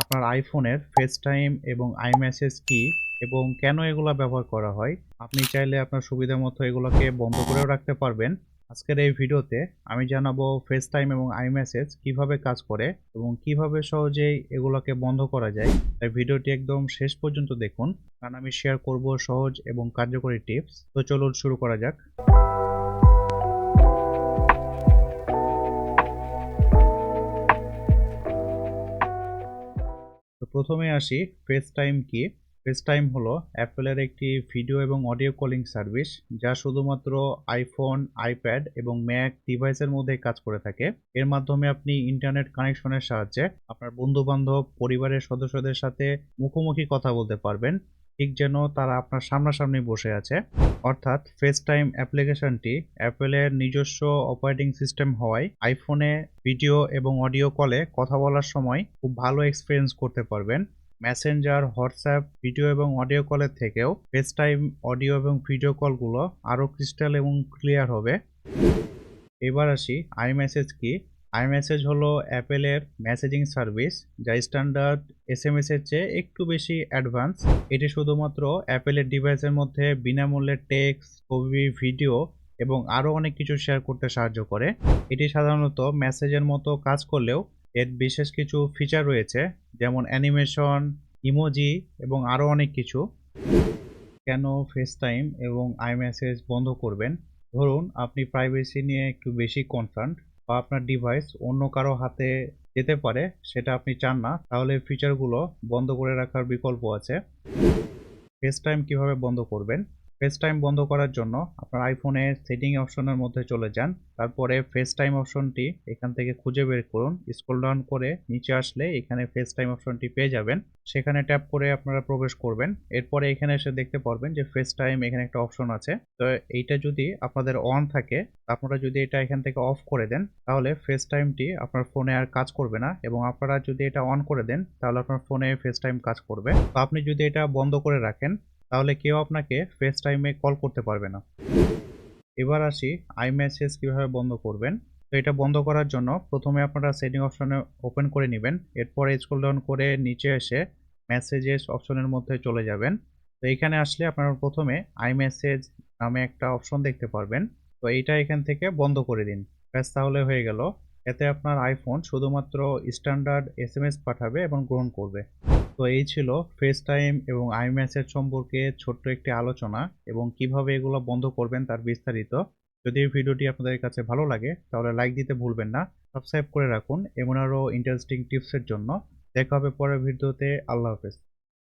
আপনার আইফোনের face time এবং আইমেসেজ কি এবং কেন এগুলো ব্যবহার করা হয়? আপনি চাইলে আপনার সুবিধা মতো এগুলোকে বন্ধ করেও রাখতে পারবেন। আজকের এই ভিডিওতে আমি জানাব ফেস টাইম এবং আইমেসেজ কীভাবে কাজ করে এবং কীভাবে সহজেই এগুলোকে বন্ধ করা যায়। তাই ভিডিওটি একদম শেষ পর্যন্ত দেখুন। কারণ আমি শেয়ার করব সহজ এবং কার্যকরী টিপস তো চলুন শুরু করা যাক। প্রথমে আসি ফেস টাইম কি? ফেস টাইম হলো অ্যাপেলের একটি ভিডিও এবং অডিও কলিং সার্ভিস যা শুধুমাত্র আইফোন আইপ্যাড এবং ম্যাক ডিভাইসের মধ্যে কাজ করে থাকে। এর মাধ্যমে আপনি ইন্টারনেট কানেকশনের সাহায্যে আপনার বন্ধু বান্ধব পরিবারের সদস্যদের সাথে মুখোমুখি কথা বলতে পারবেন। ঠিক যেন তারা আপনার সামনাসামনি বসে আছে। অর্থাৎ ফেস টাইম অ্যাপ্লিকেশনটি অ্যাপেলের নিজস্ব অপারেটিং সিস্টেম হওয়ায় আইফোনে ভিডিও এবং অডিও কলে কথা বলার সময় খুব ভালো এক্সপিরিয়েন্স করতে পারবেন। মেসেঞ্জার হোয়াটসঅ্যাপ ভিডিও এবং অডিও কলের থেকেও ফেস টাইম অডিও এবং ভিডিও কলগুলো আরও ক্রিস্টাল এবং ক্লিয়ার হবে। এবার আসি আইমেসেজ কি আইমেসেজ হলো অ্যাপেলের মেসেজিং সার্ভিস যা স্ট্যান্ডার্ড এস এম এস এর চেয়ে একটু বেশি অ্যাডভান্স এটি শুধুমাত্র অ্যাপেলের ডিভাইসের মধ্যে বিনামূল্যে টেক্সট ছবি ভিডিও এবং আরও অনেক কিছু শেয়ার করতে সাহায্য করে। এটি সাধারণত মেসেজের মতো কাজ করলেও এর বিশেষ কিছু ফিচার রয়েছে, যেমন অ্যানিমেশন ইমোজি এবং আরও অনেক কিছু। কেন ফেস টাইম এবং আইমেসেজ বন্ধ করবেন? ধরুন, আপনি প্রাইভেসি নিয়ে একটু বেশি কনসার্ন বা আপনার ডিভাইস অন্য কারও হাতে যেতে পারে, সেটা আপনি চান না, তাহলে ফিচারগুলো বন্ধ করে রাখার বিকল্প আছে। ফেস টাইম কীভাবে বন্ধ করবেন? ফেস টাইম বন্ধ করার জন্য আপনার আইফোনে সেটিং অপশনের মধ্যে চলে যান। তারপরে ফেস টাইম অপশনটি এখান থেকে খুঁজে বের করুন। স্ক্রল ডাউন করে নিচে আসলে এখানে ফেস টাইম অপশনটি পেয়ে যাবেন। সেখানে ট্যাপ করে আপনারা প্রবেশ করবেন। এরপরে এখানে এসে দেখতে পারবেন যে ফেস টাইম এখানে একটা অপশন আছে। তো এইটা যদি আপনাদের অন থাকে আপনারা যদি এটা এখান থেকে অফ করে দেন, তাহলে ফেস টাইমটি আপনার ফোনে আর কাজ করবে না। এবং আপনারা যদি এটা অন করে দেন, তাহলে আপনার ফোনে ফেস টাইম কাজ করবে। তো আপনি যদি এটা বন্ধ করে রাখেন তাহলে কেউ আপনাকে ফেস টাইমে কল করতে পারবে না। এবার আসি আই মেসেজ কীভাবে বন্ধ করবেন। তো এটা বন্ধ করার জন্য প্রথমে আপনারা সেটিং অপশনে ওপেন করে নেবেন। এরপরে স্কুল ডাউন করে নিচে এসে মেসেজেস অপশনের মধ্যে চলে যাবেন। তো এখানে আসলে আপনারা প্রথমে আই মেসেজ নামে একটা অপশন দেখতে পারবেন। তো এইটা এখান থেকে বন্ধ করে দিন। ব্যাস, তাহলে হয়ে গেল। এতে আপনার আইফোন শুধুমাত্র স্ট্যান্ডার্ড এস পাঠাবে এবং গ্রহণ করবে। তো এই ছিল ফেস টাইম এবং আই মেসেজ সম্পর্কে ছোট্ট একটি আলোচনা এবং কীভাবে এগুলো বন্ধ করবেন তার বিস্তারিত। যদি এই ভিডিওটি আপনাদের কাছে ভালো লাগে, তাহলে লাইক দিতে ভুলবেন না সাবস্ক্রাইব করে রাখুন। এমন আরও ইন্টারেস্টিং টিপসের জন্য। দেখা হবে পরের ভিডিওতে। আল্লাহ হাফেজ।